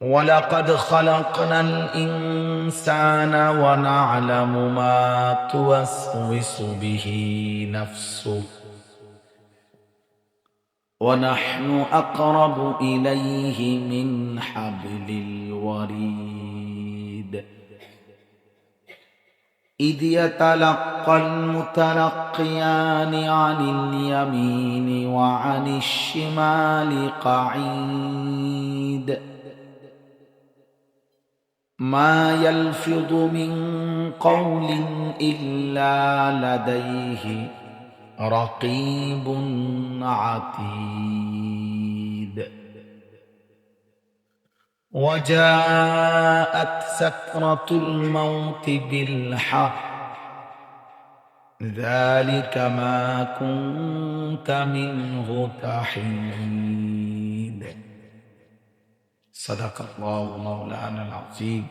ولقد خلقنا الإنسان ونعلم ما توسوس به نفسه. ونحن أقرب إليه من حبل الوريد. إذ يتلقى المتلقيان عن اليمين وعن الشمال قعيد. ما يلفظ من قول إلا لديه رقيب عتيد. وجاءت سكرة الموت بالحق. ذلك ما كنت منه تحيد. صدق الله مولانا العظيم.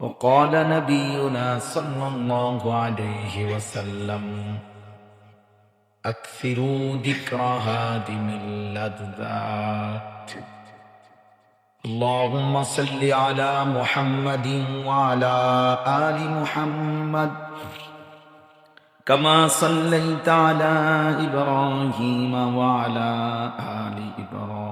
وقال نبينا صلى الله عليه وسلم أكثروا ذكر هادم اللذات اللهم صل على محمد وعلى آل محمد كما صليت على إبراهيم وعلى آل إبراهيم.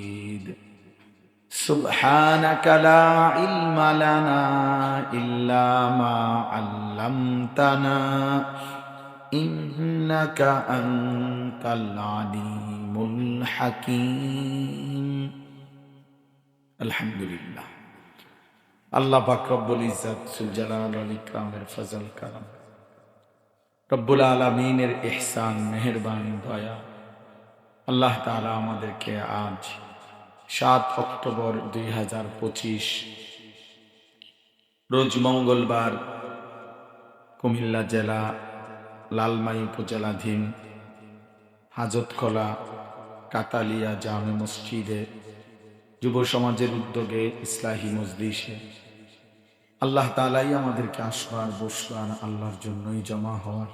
سبحانك لا علم لنا إلا ما علمتنا إنك أنت العليم الحكيم الحمد لله আল্লাহ পাক রব্বুল ইজ্জত সুল জালাল আল ইকরামের ফজল কারাম রব্বুল আলমিনের ইহসান মেহরবানি দয়া আল্লাহ তাআলা আমাদেরকে আজ সাত অক্টোবর দুই হাজার পঁচিশ। রোজ মঙ্গলবার কুমিল্লা জেলা লালমাই উপজেলাধীন হাজতখলা কাতালিয়া জামে মসজিদে যুব সমাজের উদ্যোগে ইসলাহী মজলিসে আল্লাহ তালাই আমাদেরকে আসবার বসবার আল্লাহর জন্যই জমা হওয়ার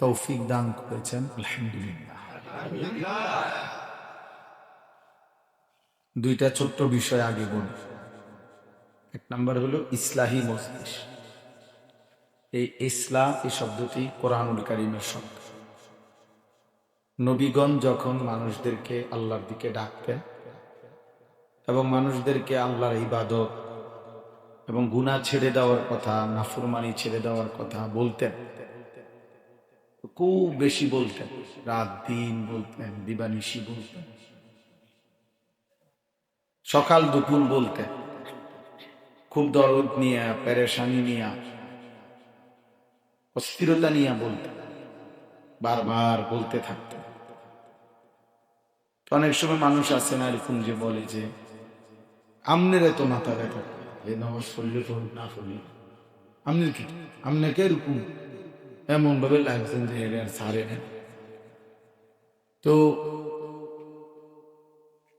তৌফিক দান করেছেন। আলহামদুলিল্লাহ। দুইটা ছোট্ট বিষয় আগে বলি। এক নম্বর হলো ইসলাহী মজলিস। এই ইসলাম, এই শব্দটি কোরআনুল কারিমের শব্দ। নবীগণ যখন মানুষদেরকে আল্লাহর দিকে ডাকতেন এবং মানুষদেরকে আল্লাহর ইবাদত এবং গুণা ছেড়ে দেওয়ার কথা, নাফরমানি ছেড়ে দেওয়ার কথা বলতেন, খুব বেশি বলতেন। রাত দিন বলতেন, দিবানিশি বলতেন। সকাল দুপুর বলতে। খুব দরদ নিয়ে, পেরেশানি নিয়ে, অস্থিরতা নিয়ে বলতে। বারবার বলতে থাকতো। অনেক সময় মানুষ আছে না এরকম যে বলে যে, আমনের এত মাথা ব্যথা এই নামাজ পড়লে না পড়লে আমনের কি? আপনাকে এরকম? এমন ভাবে লাগছেন যে এর আর ছাড়ে না। তো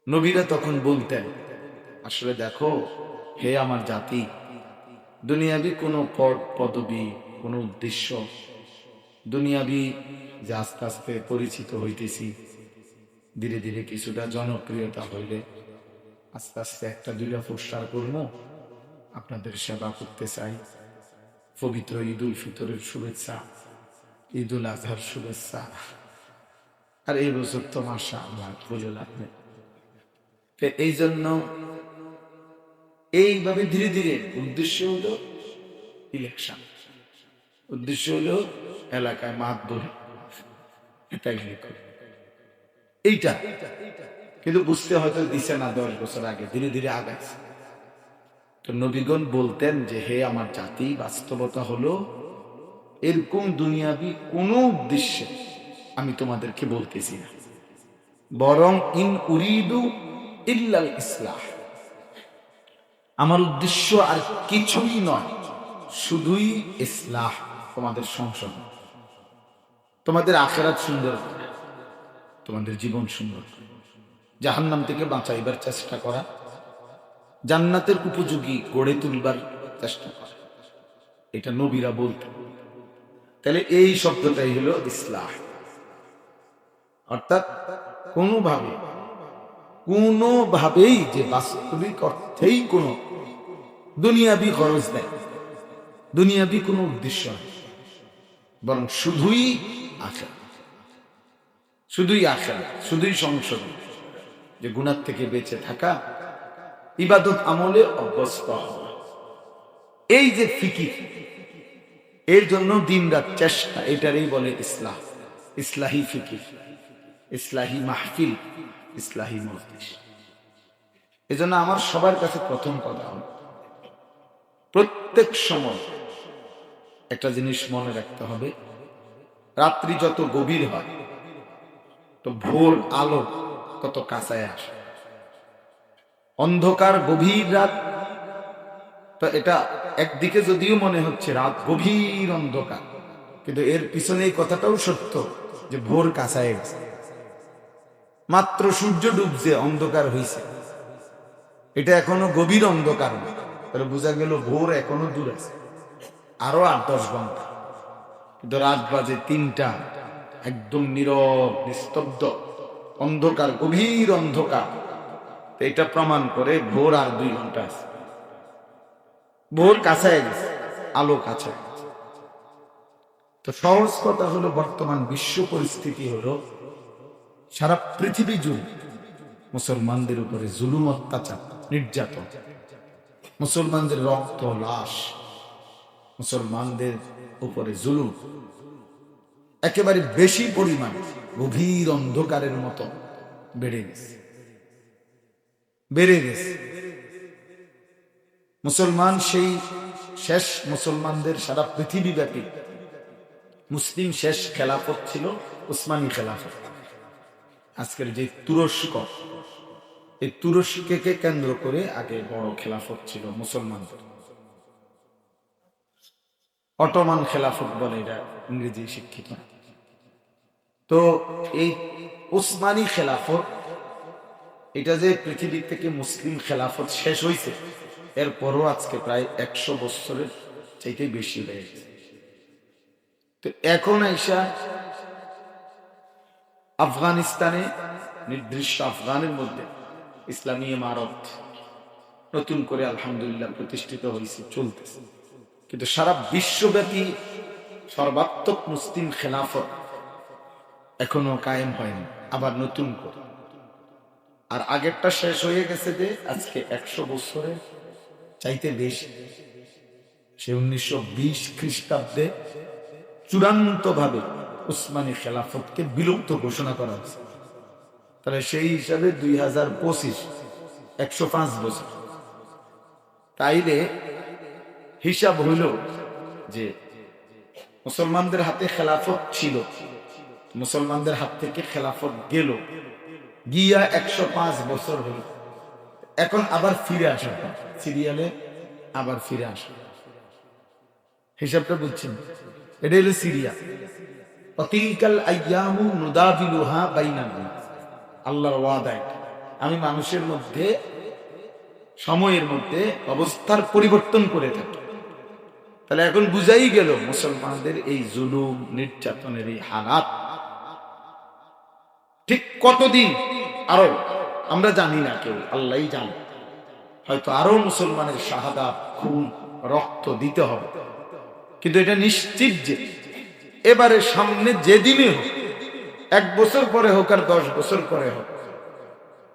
নবীরা তখন বলতেন, আসলে দেখো, হে আমার জাতি, দুনিয়াবি কোনো পদ পদবি, কোনো উদ্দেশ্য, দুনিয়াবি যে আস্তে আস্তে পরিচিত হইতেছি, ধীরে ধীরে কিছুটা জনপ্রিয়তা হইলে আস্তে আস্তে একটা দুইটা পোস্টার করব আপনাদের সেবা করতে চাই। পবিত্র ঈদ উল ফিতরের শুভেচ্ছা ঈদ উল আজহার শুভেচ্ছা। আর এই বছর তো মাসা আমার পুজো লাগবে। এই জন্য এইভাবে ধীরে ধীরে উদ্দেশ্য হলো ইলেকশন উদ্দেশ্য হলো এলাকায় মাত এটাই করে। এইটা। কিন্তু বুঝতে হয়তো দিছে না দশ বছর আগে, ধীরে ধীরে আগাইছে। তো নবীগণ বলতেন যে, হে আমার জাতি, বাস্তবতা হলো এরকম দুনিয়াবি কোনো উদ্দেশ্যে আমি তোমাদেরকে বলতেছি না। বরং ইন উরিদু ইল্লাল ইসলাহ। আমার উদ্দেশ্য আর কিছুই নয়, শুধুই ইসলাহ, তোমাদের সংশোধন। তোমাদের আখেরাত সুন্দর, তোমাদের জীবন সুন্দর। জাহান্নাম থেকে বাঁচাইবার চেষ্টা করা, জান্নাতের উপযোগী গড়ে তুলবার চেষ্টা করা। এটা নবীরা বলতেন তাহলে এই শব্দটাই হলো ইসলাহ। অর্থাৎ কোনোভাবে কোনোভাবেই যে বাস্তবিক অর্থেই কোনো দুনিয়াবি খরচ দেয় দুনিয়াবি কোনো উদ্দেশ্য নেই, বরং শুধুই আশা শুধুই আশা শুধুই সংশোধন, যে গুণার থেকে বেঁচে থাকা ইবাদত আমলে অভ্যস্ত এই যে ফিকির, এর জন্য দিন রাত চেষ্টা, এটারই বলে ইসলাম ইসলাহী ফিকির, ইসলাহী মাহফিল। ইসলাহী মজলিস। এজন্য আমার সবার কাছে প্রথম কথা প্রত্যেক সময় একটা জিনিস মনে রাখতে হবে, রাত্রি যত গভীর হয়, তো ভোর আলো তত কাঁচায় আসে। অন্ধকার গভীর রাত, তো এটা একদিকে যদিও মনে হচ্ছে রাত গভীর অন্ধকার, কিন্তু এর পিছনে এই কথাটাও সত্য যে ভোর কাঁচায় গেছে। মাত্র সূর্য ডুবছে, অন্ধকার হইছে। এটা এখনও গভীর অন্ধকার তাহলে বোঝা গেল ভোর এখনও দূর আছে। আরও আট, দশ ঘণ্টা। কিন্তু রাত বাজে তিনটা। একদম নীরব, নিস্তব্ধ, অন্ধকার, গভীর অন্ধকার। এটা প্রমাণ করে ভোর আর দুই ঘণ্টা আছে। ভোর কাছায় গেছে, আলো কাছে তো সহজ কথা হলো বর্তমান বিশ্ব পরিস্থিতি হলো সারা পৃথিবী জুড়ে মুসলমানদের উপরে জুলুম, অত্যাচার, নির্যাতন, মুসলমানদের রক্ত, লাশ, মুসলমানদের উপরে জুলুম একেবারে বেশি পরিমাণ গভীর অন্ধকারের মতো বেড়ে গেছে। বেড়ে গেছে। মুসলমান সেই শেষ মুসলমানদের সারা পৃথিবী ব্যাপী মুসলিম শেষ খেলাফত ছিল উসমানী খেলাফত। আজকের যে তুরস্ক, এই তুরস্ককে কেন্দ্র করে আগে বড় খেলাফত ছিল মুসলমানদের? অটোমান খেলাফত বলে এটা ইংরেজি শিক্ষিত। তো এই উসমানী খেলাফত, এটা যে পৃথিবী থেকে মুসলিম খেলাফত শেষ হয়েছে এরপরও আজকে প্রায় একশো বছরের চাইতে বেশি হয়ে গেছে। তো এখন আইসা আফগানিস্তানে, নির্দিষ্ট আফগানের মধ্যে ইসলামী ইমারত নতুন করে আলহামদুলিল্লাহ প্রতিষ্ঠিত হয়েছে চলতেছে। কিন্তু সারা বিশ্বব্যাপী সর্বাত্মক মুসলিম খেলাফত এখনও কায়েম হয়নি, আবার নতুন করে। আর আগেরটা শেষ হয়ে গেছে যে আজকে একশো বছরে চাইতে বেশি। সে উনিশশো বিশ খ্রিস্টাব্দে চূড়ান্ত ভাবে উসমানী খেলাফতকে বিলুপ্ত ঘোষণা করা হয়েছে। তাহলে সেই হিসাবে দুই হাজার পঁচিশ, একশো পাঁচ বছর। তাইলে হিসাব হইল যে মুসলমানদের হাতে খেলাফত ছিল, মুসলমানদের হাত থেকে খেলাফত গেল, গিয়া একশো পাঁচ বছর হল এখন আবার ফিরে আসা সিরিয়ালে আবার ফিরে আসা হিসাবটা বুঝছেন? এটা হলো সিরিয়া। অতিকাল। আল্লাহর আমি মানুষের মধ্যে, সময়ের মধ্যে অবস্থার পরিবর্তন করে থাকি। তাহলে এখন বুঝাই গেল মুসলমানদের এই জুলুম, নির্যাতনের এই হালাত। ঠিক কতদিন? আরও, আমরা জানি না কেউ, আল্লাহই জানে। হয়তো আরও মুসলমানের শাহাদা খুন, রক্ত দিতে হবে। কিন্তু এটা নিশ্চিত যে এবারে সামনে যেদিনে হোক, এক বছর পরে হোক আর দশ বছর পরে হোক,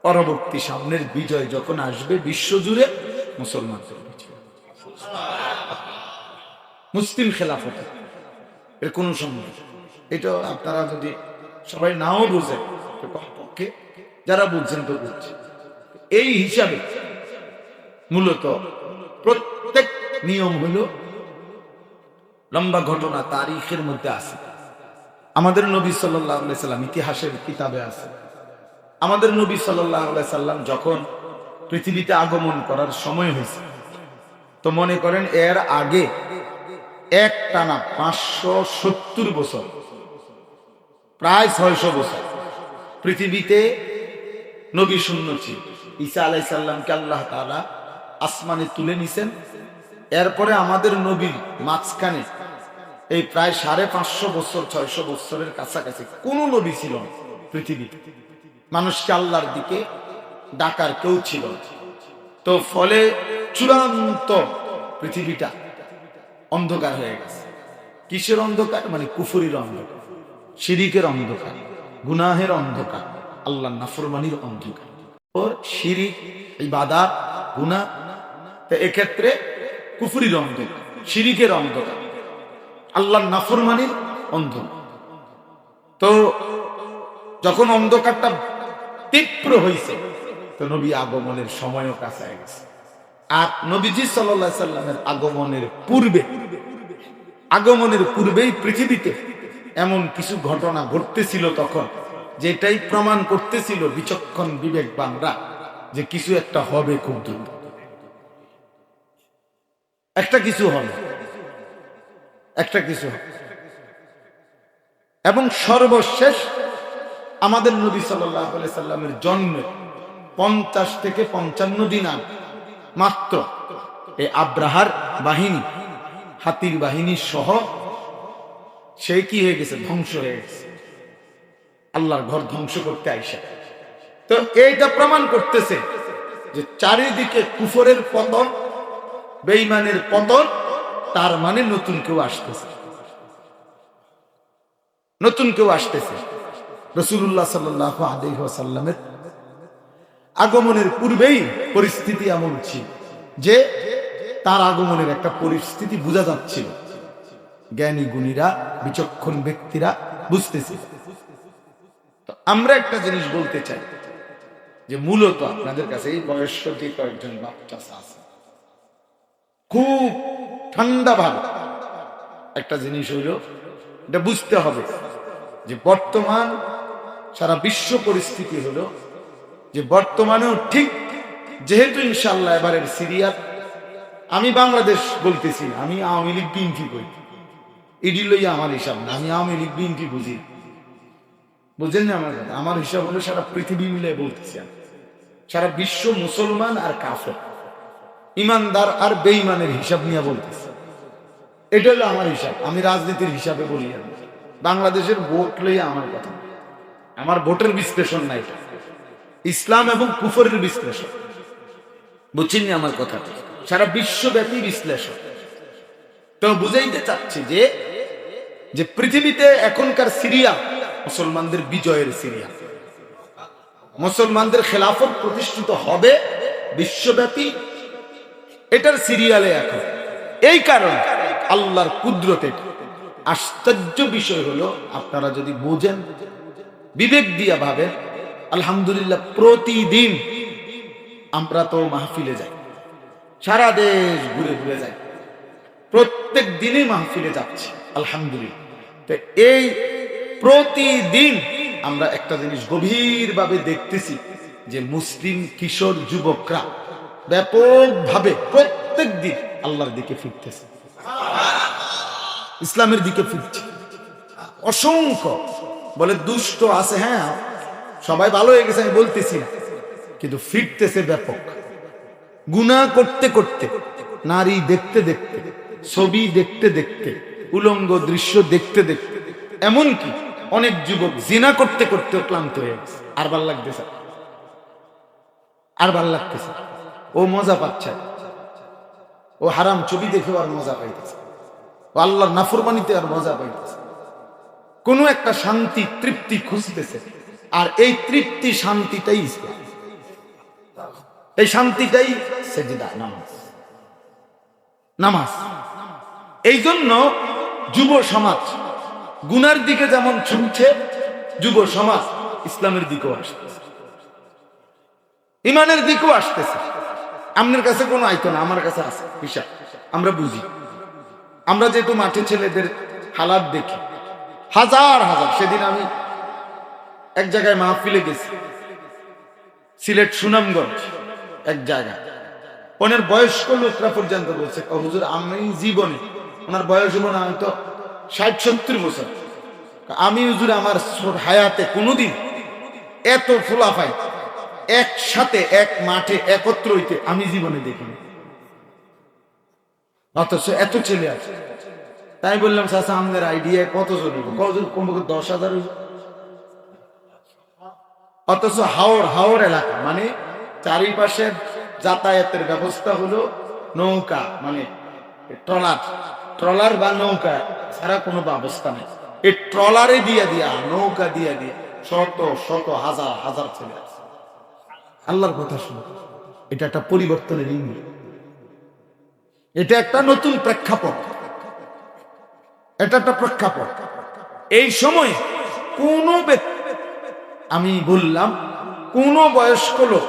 পরবর্তী সামনের বিজয় যখন আসবে বিশ্বজুড়ে মুসলমানদের মুসলিম খেলাফত, এর কোন সম্মান এটা আপনারা যদি সবাই নাও বুঝেন কমপক্ষে যারা বুঝছেন তো বুঝছে এই হিসাবে মূলত প্রত্যেক নিয়ম হলো লম্বা ঘটনা তারিখের মধ্যে আছে। আমাদের নবী সাল্লাম ইতিহাসের কিতাবে আছে। আমাদের নবী সাল্লাম যখন পৃথিবীতে আগমন করার সময় হয়েছে, তো মনে করেন এর আগে এক টানা পাঁচশো সত্তর বছর, প্রায় ছয়শো বছর পৃথিবীতে নবী শূন্য ছিল। ঈসা আলাইসাল্লামকে আল্লাহ তাআলা আসমানে তুলে নিছেন। এরপরে আমাদের নবীর মাঝখানে এই প্রায় সাড়ে পাঁচশো বছর, ছয়শো বছরের কাছাকাছি কোন নবী ছিল না পৃথিবীতে। মানুষকে আল্লাহর দিকে ডাকার কেউ ছিল তো ফলে চূড়ান্ত পৃথিবীটা অন্ধকার হয়ে গেছে। কিসের অন্ধকার? মানে কুফুরির অন্ধকার, শিরিকের অন্ধকার, গুনাহের অন্ধকার, আল্লাহ নাফরমানির অন্ধকার। ও শিরিক, ইবাদাত, গুনাহ, তো এক্ষেত্রে কুফুরির অন্ধকার, শিরিকের অন্ধকার। আল্লাহর নাফরমানির অন্ধ। তো যখন অন্ধকারটা তীব্র হয়েছে তো নবী আগমনের সময়ও কাছে গেছে। আর নবীজি সাল্লামের আগমনের পূর্বে, আগমনের পূর্বেই পৃথিবীতে এমন কিছু ঘটনা ঘটতেছিল তখন, যেটাই প্রমাণ করতেছিল বিচক্ষণ বিবেক বিবেকবানরা যে কিছু একটা হবে খুব দ্রুত। একটা কিছু হবে। একটা কিছু। এবং সর্বশেষ আমাদের নবী সাল্লামের জন্মে পঞ্চাশ থেকে পঞ্চান্ন দিন আগে মাত্র এই আব্রাহার বাহিনী, হাতির বাহিনী সহ সে কি হয়ে গেছে? ধ্বংস হয়ে গেছে। আল্লাহর ঘর ধ্বংস করতে আইসা। তো এইটা প্রমাণ করতেছে যে চারিদিকে কুফরের পতন বেইমানের পতন তার মানে নতুন কেউ আসতেছে। নতুন কেউ আসতেছে। রসুল্লাহ সাল্লাহ আগমনের পূর্বেই পরিস্থিতি এমন ছিল যে তার আগমনের একটা পরিস্থিতি বোঝা যাচ্ছিল। জ্ঞানী গুণীরা, বিচক্ষণ ব্যক্তিরা বুঝতেছে। আমরা একটা জিনিস বলতে চাই যে মূলত আপনাদের কাছে এই বয়স্ক যে কয়েকজন বাচ্চা আছে, খুব ঠান্ডা ভাবে একটা জিনিস হইল, এটা বুঝতে হবে যে বর্তমান সারা বিশ্ব পরিস্থিতি হলো যে বর্তমানেও ঠিক যেহেতু ইনশাল্লাহ এবারের সিরিয়া আমি বাংলাদেশ বলতেছি আমি আওয়ামী লীগ, বিএনপি করি ইডি লইয়া আমার হিসাব না, আমি আওয়ামী লীগ, বিএনপি বুঝি। বুঝেন না আমার আমার হিসাব হলো সারা পৃথিবী মিলে বলতেছি সারা বিশ্ব মুসলমান আর কাফের। ইমানদার আর বেঈমানের হিসাব নিয়ে বলতেছে। এটা হলো আমার হিসাব, আমি রাজনীতির হিসাবে বলি বাংলাদেশের ভোট লইয়া আমার কথা। আমার ভোটের বিশ্লেষণ না এটা। ইসলাম এবং কুফরের বিশ্লেষণ। বুঝছেন আমার কথা? সারা বিশ্বব্যাপী বিশ্লেষণ। তো বুঝাইতে চাচ্ছি যে যে পৃথিবীতে এখনকার সিরিয়া মুসলমানদের বিজয়ের সিরিয়া। মুসলমানদের খেলাফত প্রতিষ্ঠিত হবে বিশ্বব্যাপী এটার সিরিয়ালে এখন। এই কারণ আল্লাহর কুদরতে আশ্চর্য বিষয় হলো, আপনারা যদি বোঝেন, বিবেক দিয়া ভাবেন, আলহামদুলিল্লাহ প্রতিদিন আমরা তো মাহফিলে যাই। সারা দেশ ঘুরে ঘুরে যাই। প্রত্যেক দিনই মাহফিলে যাচ্ছি, আলহামদুলিল্লাহ। এই প্রতিদিন আমরা একটা জিনিস গভীরভাবে দেখতেছি যে মুসলিম কিশোর যুবকরা ব্যাপকভাবে প্রত্যেক দিন আল্লাহর দিকে ফিরতেছে। ইসলামের দিকে ফিরছে। অসংখ্য। বলে দুষ্ট আছে হ্যাঁ সবাই ভালো হয়ে গেছে, আমি বলতেছি না। কিন্তু ফিরতেছে ব্যাপক। গুণা করতে করতে, নারী দেখতে দেখতে, ছবি দেখতে দেখতে, উলঙ্গ দৃশ্য দেখতে দেখতে, এমনকি অনেক যুবক জিনা করতে করতে ক্লান্ত হয়ে গেছে। আর ভালো লাগতেছে আর ভালো লাগতেছে ও মজা পাচ্ছে। ও হারাম ছবি দেখে আর মজা পাইতেছে। ও আল্লাহর নাফরমানিতে আর মজা পাইতেছে। কোনো একটা শান্তি, তৃপ্তি খুঁজতেছে। আর এই তৃপ্তি শান্তিটাই এই শান্তিটাই নামাজ। নামাজ। এই জন্য যুব সমাজ, গুনার দিকে যেমন ছুটছে, যুব সমাজ ইসলামের দিকেও আসতেছে। ইমানের দিকেও আসতেছে। আপনার কাছে কোনো আইতো না আমার কাছে আছে, হিসাব। আমরা বুঝি। আমরা যেহেতু মাঠে ছেলেদের হালাত দেখি। হাজার হাজার। সেদিন আমি এক জায়গায় মাহফিলে গেছি। সিলেট সুনামগঞ্জ, এক জায়গায়। ওনার বয়স্ক লোকরা পর্যন্ত বলছে হুজুর, আমি জীবনে ওনার বয়স হলো না, হয়তো ষাট, সত্তর বছর। আমি হুজুর, আমার হায়াতে কোনোদিন এত ফোলাফাই একসাথে, এক মাঠে একত্র হইতে আমি জীবনে দেখিনি। অথচ এত ছেলে আছে। তাই বললাম, চাচা, আমাদের আইডিয়া কত জন কত কমপক্ষে দশ হাজার অথচ হাওড় হাওড় এলাকা মানে চারিপাশে যাতায়াতের ব্যবস্থা হলো নৌকা মানে ট্রলার। ট্রলার বা নৌকা ছাড়া কোনো ব্যবস্থা নেই। এই ট্রলারে দিয়ে দিয়া, নৌকা দিয়ে দিয়ে শত শত হাজার হাজার ছেলে আছে। আল্লাহর কথা শুনো। এটা একটা পরিবর্তনের ইঙ্গিত। এটা একটা নতুন প্রেক্ষাপট। এটা একটা প্রেক্ষাপট। এই সময় কোন আমি বললাম, কোন বয়স্ক লোক,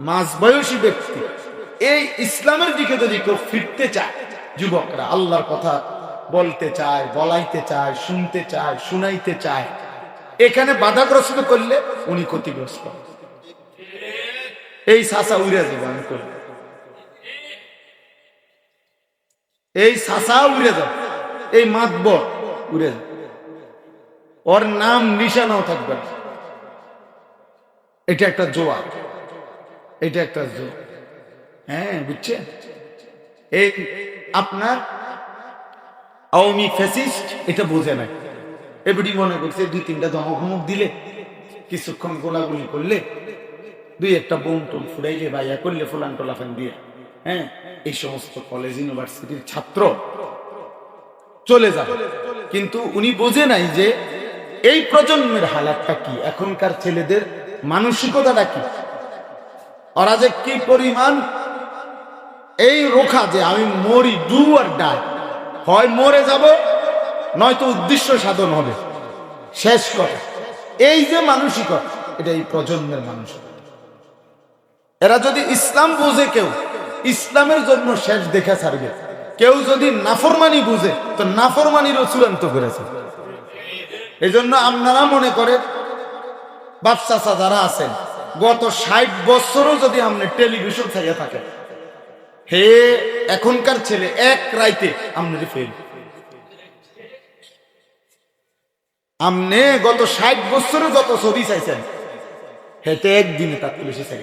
মাঝ বয়সী ব্যক্তি, এই ইসলামের দিকে যদি কেউ ফিরতে চায়, যুবকরা আল্লাহর কথা বলতে চায়, বলাইতে চায়, শুনতে চায়, শুনাইতে চায়, এখানে বাধাগ্রস্ত করলে উনি ক্ষতিগ্রস্ত এই সাসা উড়ে যাবে, আমি করি এই সাসা উড়ে যাবে, এই মাতব উড়ে ওর নাম নিশানাও থাকবে এটা একটা জোয়া। এটা একটা জোয়া হ্যাঁ বুঝছেন? এই আপনার আওয়ামী ফ্যাসিস্ট এটা বোঝে না এবারই মনে করছে, দুই তিনটা ধমক দিলে, কিছুক্ষণ গোলাগুলি করলে দুই একটা বোম টোম ফুরাইলে ভাইয়া করলে ফুলান টোলাফান দিয়ে। হ্যাঁ? এই সমস্ত কলেজ ইউনিভার্সিটির ছাত্র চলে যাবে। কিন্তু উনি বোঝে নাই যে এই প্রজন্মের হালাতটা কি? এখনকার ছেলেদের মানসিকতাটা কি? ওরা যে কি পরিমাণ এই রোখা যে আমি মরি, ডু আর ডাই। হয় মরে যাব, নয়তো উদ্দেশ্য সাধন হবে। শেষ করে এই যে মানসিকতা, এটা এই প্রজন্মের মানসিকতা। এরা যদি ইসলাম বুঝে কেউ, ইসলামের জন্য শেষ দেখা ছাড়বে। কেউ যদি নাফরমানি বুঝে, তো নাফরমানিরও চূড়ান্ত করেছে। এই জন্য আপনারা মনে করে বাপসাসা যারা আছেন, গত ষাট বছরও যদি আপনি টেলিভিশন থেকে থাকে হে এখনকার ছেলে, এক রাইতে আপনার ফেল। আপনি গত ষাট বছরও যত ছবি চাইছেন, হেতে একদিনে তার বেশি চাই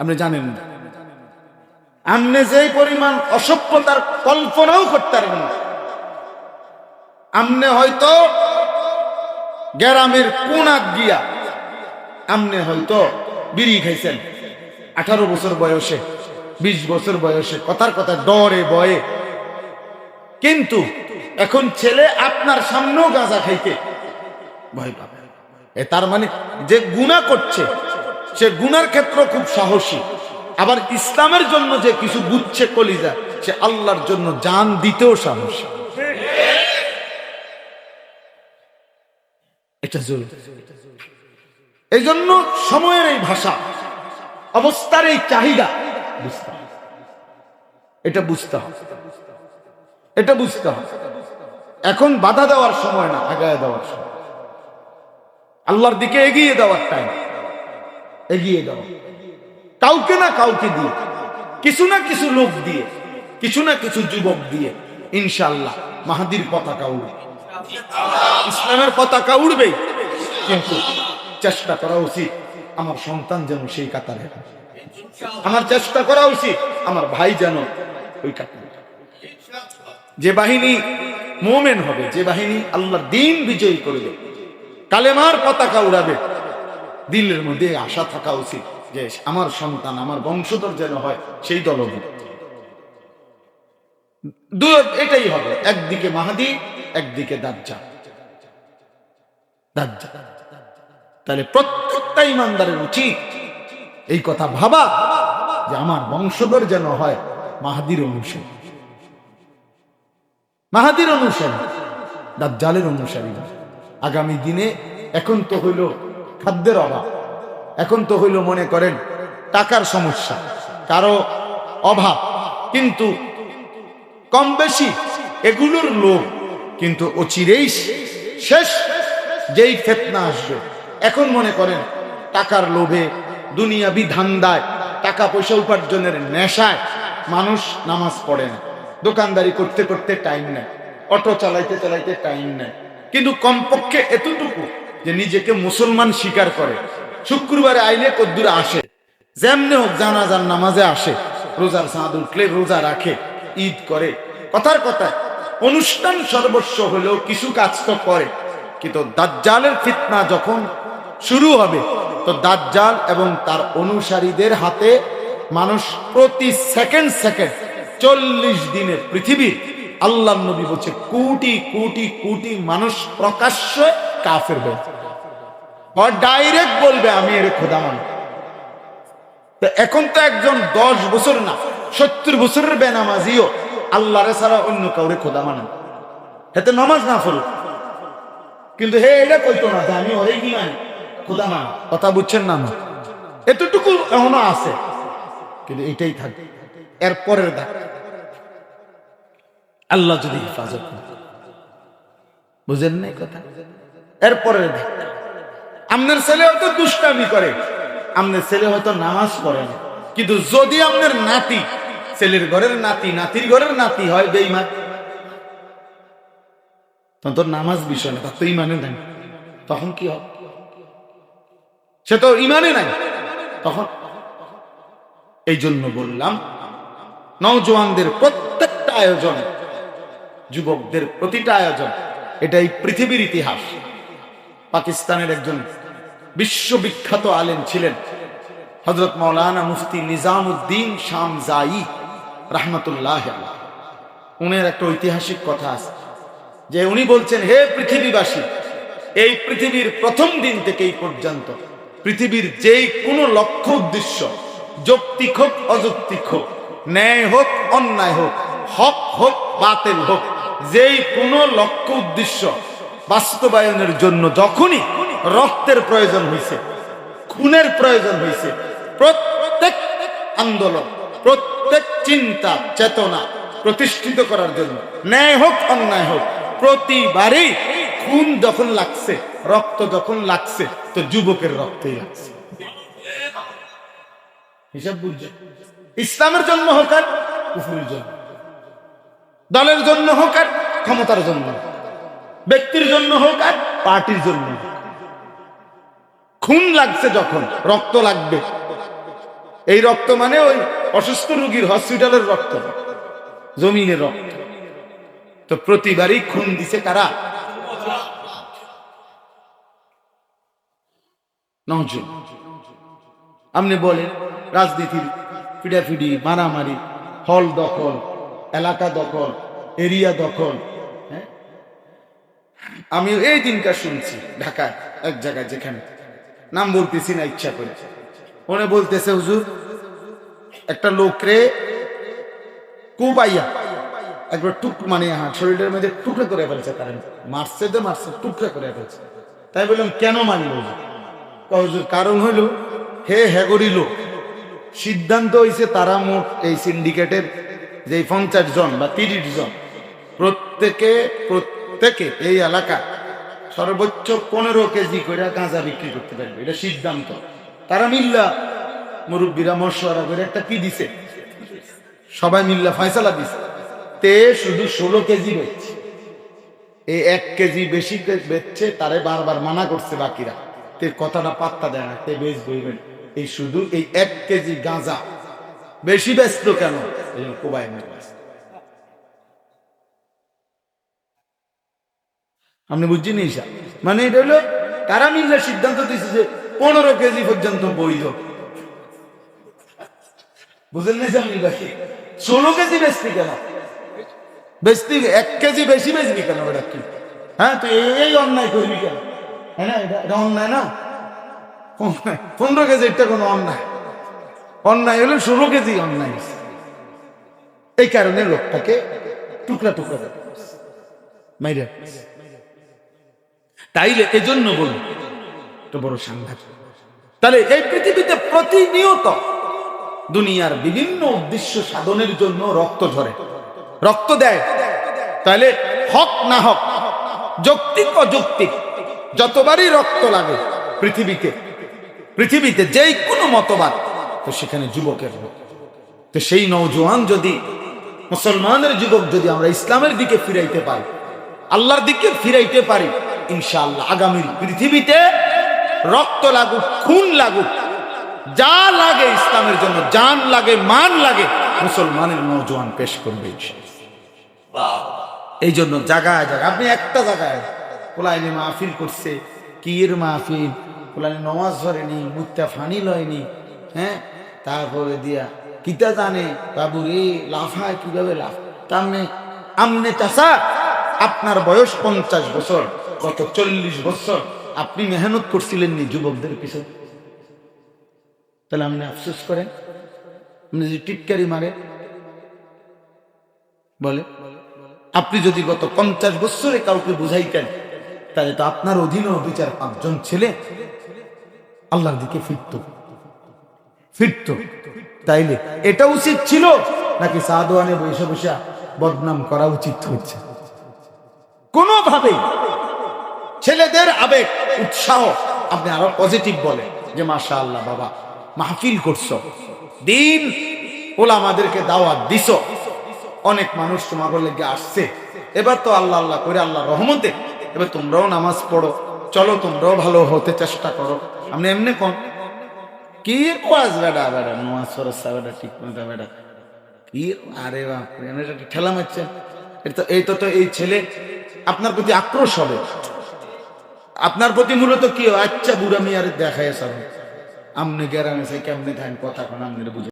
আপনি জানেন না। আপনি যে পরিমাণ অসভ্যতার কল্পনাও করতে পারবেন না। আমনে হয়তো গ্রামের কোনাক গিয়া আমনে হয়তো বিড়ি খাইছেন। আঠারো বছর বয়সে, বিশ বছর বয়সে, কথার কথা ডরে বয়ে। কিন্তু এখন ছেলে আপনার সামনেও গাঁজা খাইতে ভয় পাবে। এ তার মানে যে গুণা করছে সে গুনার ক্ষেত্র খুব সাহসী। আবার ইসলামের জন্য যে কিছু বুঝছে কলিজা, সে আল্লাহর জন্য জান দিতেও সাহসী। এটা জরুরি। এই জন্য সময়ের এই ভাষা, অবস্থার এই চাহিদা এটা বুঝতে হবে। এটা বুঝতে হবে। এখন বাধা দেওয়ার সময় না, আগায় দেওয়ার সময়। আল্লাহর দিকে এগিয়ে দেওয়ার টাইম এগিয়ে দেওয়া কাউকে না কাউকে দিয়ে, কিছু না কিছু লোক দিয়ে, কিছু না কিছু যুবক দিয়ে ইনশাল্লাহ মাহাদির পতাকা উড়বে। ইসলামের পতাকা উড়বে। কিন্তু চেষ্টা করা উচিত আমার সন্তান যেন সেই কাতারে আমার চেষ্টা করা উচিত আমার ভাই যেন ওই কাতারে যে বাহিনী মোমেন হবে, যে বাহিনী আল্লাহর দিন বিজয়ী করবে, কালেমার পতাকা উড়াবে দিলের মধ্যে আশা থাকা উচিত যে আমার সন্তান, আমার বংশধর যেন হয় সেই দলভুক্ত দু এটাই হবে, একদিকে মাহাদি, একদিকে দাজ্জা দাজ্জা তাহলে প্রত্যেকটা ইমানদারের উচিত এই কথা ভাবা যে আমার বংশধর যেন হয় মাহাদির অনুসারী। মাহাদির অনুসারী, দাজ্জালের অনুসারী। আগামী দিনে এখন তো হইল খাদ্যের অভাব। এখন তো হইল মনে করেন টাকার সমস্যা, কারও অভাব। কিন্তু কম বেশি এগুলোর লোভ কিন্তু অচিরেই শেষ, যেই ফেতনা আসবে। এখন মনে করেন টাকার লোভে দুনিয়াবি ধান্দায়, টাকা পয়সা উপার্জনের নেশায় মানুষ নামাজ পড়ে না। দোকানদারি করতে করতে টাইম নেয়, অটো চালাইতে চালাইতে টাইম নেয়। কিন্তু কমপক্ষে এতটুকু যে নিজেকে মুসলমান স্বীকার করে। শুক্রবারে আইলে কদ্দুর আসে। যেমনি হোক জানাজার নামাজে আসে। রোজার চাঁদ উঠলে রোজা রাখে, ঈদ করে। কথার কথায় অনুষ্ঠান সর্বস্ব হলেও কিছু কাজ তো করে। কিন্তু দাজ্জালের ফিতনা যখন শুরু হবে, তো দাজ্জাল এবং তার অনুসারীদের হাতে মানুষ প্রতি সেকেন্ড সেকেন্ড চল্লিশ দিনের পৃথিবী আল্লাহ নবী বলছে, কোটি কোটি কোটি মানুষ প্রকাশ্যে কাফের হয়েছে ডাইরেক্ট বলবে, আমি এর খোদা মানি তো এখন তো একজন দশ বছর না, সত্তর বছরের বেনামাজিও আল্লাহরে ছাড়া অন্য কাউরে খোদা মানে না। হেতে নামাজ না ফেলুক কিন্তু হে, এটা কইতো না যে আমি ওরে মানি খোদা মান কথা বুঝছেন না না এতটুকু এখনও আছে। কিন্তু এটাই থাকবে এর পরের দাগ আল্লাহ যদি হেফাজত। বুঝেন নাই কথা? এর পরের আপনার ছেলে হয়তো দুষ্টামি করে আপনার ছেলে হয়তো নামাজ পড়ে না। কিন্তু যদি আপনার নাতি, ছেলের ঘরের নাতি, নাতির ঘরের নাতি হয় বেইমান তখন তোর নামাজ বিষয় না, তার তো ইমানে নাই। তখন কি হবে? সে তো ইমানে নাই। তখন এই জন্য বললাম, নওজোয়ানদের প্রত্যেকটা আয়োজন, যুবকদের প্রতিটা আয়োজন, এটাই পৃথিবীর ইতিহাস। পাকিস্তানের একজন বিশ্ববিখ্যাত আলেম ছিলেন হজরত মৌলানা মুফতি নিজামুদ্দিন শাম জাই রহমতুল্লাহ উনের একটা ঐতিহাসিক কথা আছে, যে উনি বলছেন, হে পৃথিবীবাসী, এই পৃথিবীর প্রথম দিন থেকে এই পর্যন্ত পৃথিবীর যেই কোনো লক্ষ্য, উদ্দেশ্য, যৌক্তিক হোক, অযৌক্তিক হোক, ন্যায় হোক, অন্যায় হোক, হক হোক, বাতিল হোক, যেই কোনো লক্ষ্য, উদ্দেশ্য বাস্তবায়নের জন্য যখনই রক্তের প্রয়োজন হয়েছে খুনের প্রয়োজন হয়েছে প্রত্যেক আন্দোলন প্রত্যেক চিন্তা চেতনা প্রতিষ্ঠিত করার জন্য ন্যায় হোক অন্যায় হোক প্রতিবারই খুন যখন লাগছে রক্ত যখন লাগছে তো যুবকের রক্তই লাগছে। হিসাব বুঝছে? ইসলামের জন্য হোক আর কুফুরির জন্য। দলের জন্য হোক আর ক্ষমতার জন্য হোক, ব্যক্তির জন্য হোক আর পার্টির জন্য খুন লাগছে যখন, রক্ত লাগবে। এই রক্ত মানে ওই অসুস্থ রোগীর হসপিটালের রক্ত, জমিনের রক্ত। তো প্রতিবারই খুন দিছে নজন। আপনি বলেন, রাজনীতির ফিডাফিডি মারামারি, হল দখল, এলাকা দখল, এরিয়া দখল হ্যাঁ? আমি এই দিনকার শুনছি ঢাকায় এক জায়গায় যেখানে নাম বলতেছি না, ইচ্ছা করে মনে বলতেছে, হুজুর, একটা লোকরে কুবাইয়া, একবার টুক মানে হ্যাঁ শরীরের মধ্যে টুকরো করে ফেলছে তার মারছে তো মারছে, টুকরো করে ফেলছে তাই বললাম, কেন মারল হুজুর? কারণ হইল হে হেগরি লোক, সিদ্ধান্ত হয়েছে তারা মোট এই সিন্ডিকেটের যে পঞ্চাশ জন বা তিরিশ জন, প্রত্যেকে প্রত্যেকে এই এলাকা সর্বোচ্চ পনেরো কেজি করে গাঁজা বিক্রি করতে পারবে। এটা সিদ্ধান্ত। তারা মিল্লা মুরব্বীরা মশওয়ারা করে একটা কি দিছে? সবাই মিল্লা ফয়সালা দিছে। তে শুধু ষোলো কেজি বেচছে। এই এক কেজি বেশি বেচছে, তারে বারবার মানা করছে বাকিরা। তে কথাটা পাত্তা দেয় না, তে বেশ বইবেন। এই শুধু এই এক কেজি গাঁজা। বেশি ব্যস্ত কেন? কোবাই মেরে ব্যস্ত। আপনি বুঝছেন ঈশা? মানে এটা হলো তারা মিললে সিদ্ধান্ত দিয়েছে যে পনেরো কেজি পর্যন্ত বৈধ? বুঝলেন ষোলো কেজি বেচতি কেন বেচতি এক কেজি বেশি বেচবি কেন বেটা তুই হ্যাঁ তুই এই- অন্যায় করবি কেন? হ্যাঁ এটা এটা অন্যায় না। পনেরো কেজি এটা কোনো অন্যায়। অন্যায় হলো ষোলো কেজি অন্যায়। এই কারণে লোকটাকে টুকরা টুকরা করে মাইরা তাইলে এজন্য বলি তো বড় সাংঘাতিক। তাহলে এই পৃথিবীতে প্রতিনিয়ত দুনিয়ার বিভিন্ন উদ্দেশ্য সাধনের জন্য রক্ত ঝরে। রক্ত দেয়। তাহলে হক না হক, যৌক্তিক অযৌক্তিক, যতবারই রক্ত লাগে পৃথিবীতে পৃথিবীতে যেই কোনো মতবাদ, তো সেখানে যুবকের। তো সেই নৌজওয়ান যদি, মুসলমানের যুবক যদি আমরা ইসলামের দিকে ফিরাইতে পারি, আল্লাহর দিকে ফিরাইতে পারি ইনশাআল্লাহ, আগামীর পৃথিবীতে রক্ত লাগুক, খুন লাগুক, যা লাগে ইসলামের জন্য, জান লাগে, মান লাগে, মুসলমানের নৌজওয়ান পেশ করবে। এই জন্য জায়গায় জায়গায় আপনি একটা জায়গায় পোলাইনে মাহফিল করছে কির মাহফিল? পোলাইনে নমাজ ধরেনি মুত্তা ফানি লয়নি হ্যাঁ? তারপরে দিয়া, কিতা জানে? বাবু রে লাফায় কীভাবে লাফ? তামনে আমনে চাষা আপনার বয়স পঞ্চাশ বছর। গত চল্লিশ বছর আপনি মেহনত করছিলেন নি যুবকদের পিছনে? তাহলে আপনি আফসোস করেন? আপনি যদি টিটকারি মারে, বলে, আপনি যদি গত পঞ্চাশ বছরে কাউকে বুঝাইতেন, তাহলে তো আপনার অধীনেও দু চার পাঁচজন ছেলে আল্লাহর দিকে ফিরত। ফিরত। তাইলে এটা উচিত ছিল নাকি সাদওয়ানে বসে বসে বদনাম করা উচিত হচ্ছে কোনোভাবেই। ছেলেদের আবেগ, উৎসাহ। আপনি আরও পজিটিভ বলে যে মাশা আল্লাহ বাবা, মাহফিল করছ। দিন ওলা আমাদেরকে দাওয়াত দিছ। অনেক মানুষ তোমার লেগে আসছে। এবার তো আল্লাহ আল্লাহ করে আল্লাহ রহমতে। এবার তোমরাও নামাজ পড়ো। চলো, তোমরাও ভালো হতে চেষ্টা করো। আপনি এমনি কোন, কি কোয়াজ বেড়া বেড়া নামাজ সরসা বেড়া, ঠিক মতো বেড়া। কি, আরে বাপরে ঠেলা মারছেন এই তো তো এই ছেলে আপনার প্রতি আক্রোশ হবে। আপনার প্রতি মূলত কি? আচ্ছা বুড়া মিয়ারে দেখায় সব আমনে গেরামে সেই কেমনে থাকেন কথা কোন, আমনে বুঝে